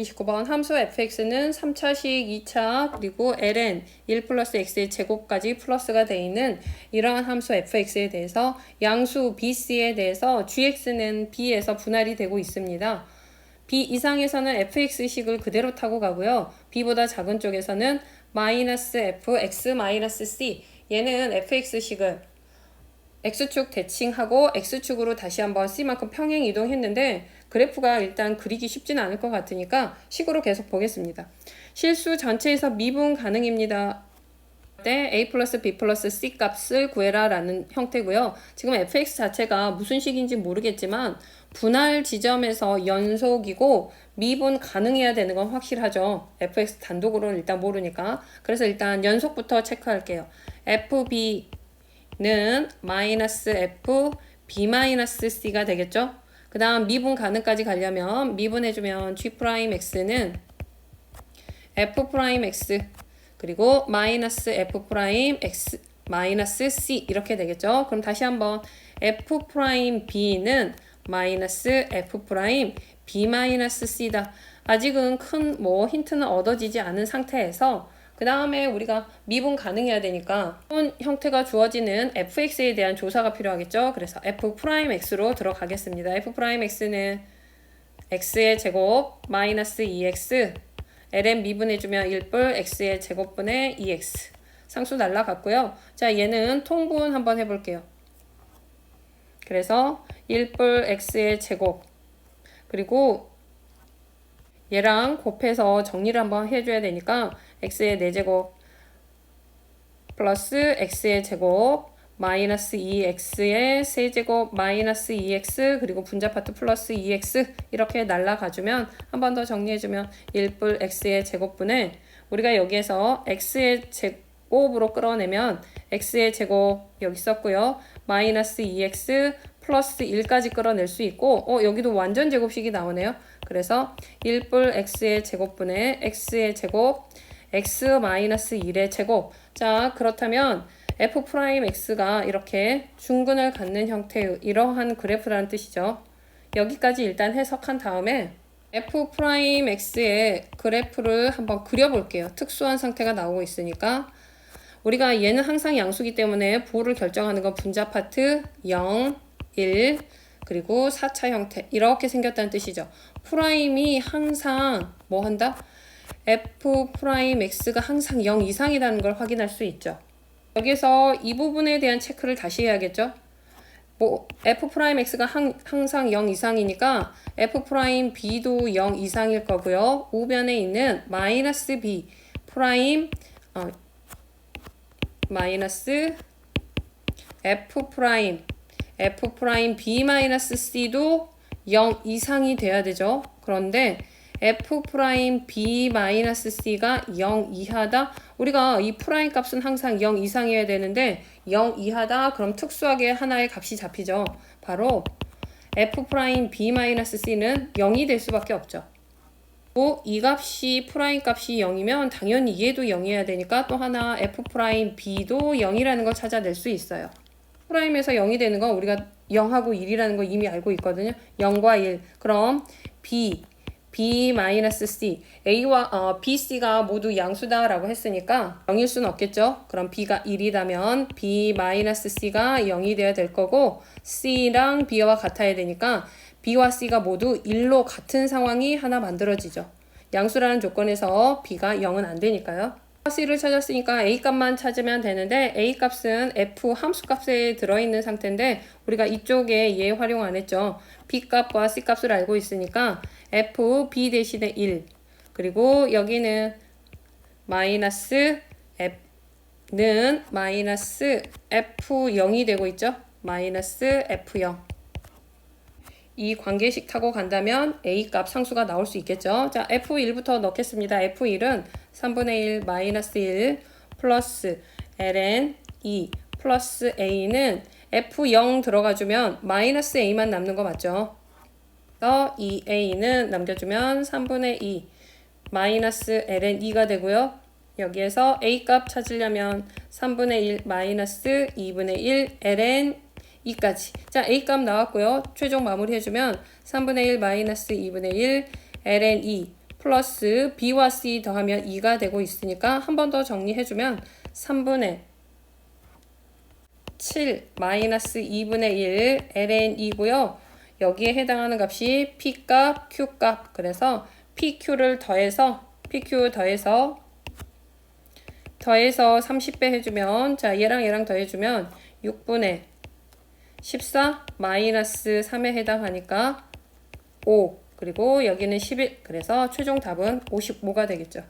29번 함수 fx는 3차식 2차 그리고 ln 1 플러스 x의 제곱까지 플러스가 되어 있는 이러한 함수 fx에 대해서 양수 bc에 대해서 gx는 b에서 분할이 되고 있습니다. b 이상에서는 fx식을 그대로 타고 가고요. b보다 작은 쪽에서는 마이너스 f x 마이너스 c 얘는 fx식을 x축 대칭하고 x축으로 다시 한번 c만큼 평행 이동했는데 그래프가 일단 그리기 쉽진 않을 것 같으니까 식으로 계속 보겠습니다. 실수 전체에서 미분 가능입니다. 때 a 플러스 b 플러스 c 값을 구해라 라는 형태고요. 지금 fx 자체가 무슨 식인지 모르겠지만 분할 지점에서 연속이고 미분 가능해야 되는 건 확실하죠. fx 단독으로는 일단 모르니까. 그래서 일단 연속부터 체크할게요. fb 는 마이너스 f b 마이너스 c가 되겠죠. 그 다음 미분 가능까지 가려면 미분해주면 g 프라임 x는 f 프라임 x 그리고 마이너스 f 프라임 x 마이너스 c 이렇게 되겠죠. 그럼 다시 한번 f 프라임 b는 마이너스 f 프라임 b 마이너스 c다. 아직은 큰 뭐 힌트는 얻어지지 않은 상태에서 그 다음에 우리가 미분 가능해야 되니까 새로운 형태가 주어지는 fx에 대한 조사가 필요하겠죠. 그래서 f 프라임 x로 들어가겠습니다. f 프라임 x는 x의 제곱 마이너스 2x ln 미분해주면 1뿔 x의 제곱분의 2x 상수 날라갔고요. 자 얘는 통분 한번 해볼게요. 그래서 1뿔 x의 제곱 그리고 얘랑 곱해서 정리를 한번 해줘야 되니까 x의 4제곱 플러스 x의 제곱 마이너스 2x의 세제곱 마이너스 2x 그리고 분자 파트 플러스 2x 이렇게 날라가주면 한 번 더 정리해주면 1뿔 x의 제곱분에 우리가 여기에서 x의 제곱으로 끌어내면 x의 제곱 여기 썼고요. 마이너스 2x 플러스 1까지 끌어낼 수 있고 어 여기도 완전 제곱식이 나오네요. 그래서 1뿔 x의 제곱분의 x의 제곱 x 마이너스 1의 제곱 자 그렇다면 f 프라임 x가 이렇게 중근을 갖는 형태의 이러한 그래프라는 뜻이죠. 여기까지 일단 해석한 다음에 f 프라임 x의 그래프를 한번 그려볼게요. 특수한 상태가 나오고 있으니까 우리가 얘는 항상 양수기 때문에 부호를 결정하는 건 분자 파트 0, 1 그리고 4차 형태 이렇게 생겼다는 뜻이죠. 프라임이 항상 뭐 한다? F 프라임 x가 항상 0 이상이라는 걸 확인할 수 있죠. 여기서 이 부분에 대한 체크를 다시 해야겠죠. 뭐 f 프라임 x가 항, 항상 0 이상이니까 f 프라임 b도 0 이상일 거고요. 우변에 있는 마이너스 b 프라임 어, 마이너스 f 프라임 f 프라임 b 마이너스 c도 0 이상이 돼야 되죠. 그런데 f 프라임 b 마이너스 c가 0 이하다. 우리가 이 프라임 값은 항상 0 이상이어야 되는데 0 이하다. 그럼 특수하게 하나의 값이 잡히죠. 바로 f 프라임 b 마이너스 c는 0이 될 수밖에 없죠. 이 값이 프라임 값이 0이면 당연히 얘도 0이어야 되니까 또 하나 f 프라임 b도 0이라는 걸 찾아낼 수 있어요. 프라임에서 0이 되는 건 우리가 0하고 1이라는 거 이미 알고 있거든요. 0과 1. 그럼 b B-C, A와 어, B, C가 모두 양수다라고 했으니까 0일 수는 없겠죠. 그럼 B가 1이라면 B-C가 0이 되어야 될 거고 C랑 B와 같아야 되니까 B와 C가 모두 1로 같은 상황이 하나 만들어지죠. 양수라는 조건에서 B가 0은 안 되니까요. C를 찾았으니까 A 값만 찾으면 되는데 A 값은 F 함수 값에 들어있는 상태인데 우리가 이쪽에 얘 활용 안 했죠. B 값과 C 값을 알고 있으니까 F B 대신에 1 그리고 여기는 마이너스 F는 마이너스 F0이 되고 있죠. 마이너스 F0 이 관계식 타고 간다면 A 값 상수가 나올 수 있겠죠. 자, F1부터 넣겠습니다. F1은 3분의 1 마이너스 1 플러스 ln 2 플러스 A는 F0 들어가주면 마이너스 A만 남는 거 맞죠? 그래서 2A는 남겨주면 3분의 2 마이너스 ln 2가 되고요. 여기에서 A 값 찾으려면 3분의 1 마이너스 2분의 1 ln 2까지. 자, A 값 나왔고요. 최종 마무리 해주면 3분의 1 마이너스 2분의 1 ln 2 플러스 B와 C 더하면 2가 되고 있으니까 한 번 더 정리해주면 3분의 7 마이너스 2분의 1 ln이고요. 여기에 해당하는 값이 p 값, q 값. 그래서 pq를 더해서 pq 더해서 더해서 30배 해주면 자 얘랑 얘랑 더해주면 6분의 14 마이너스 3에 해당하니까 5 그리고 여기는 11 그래서 최종 답은 55가 되겠죠.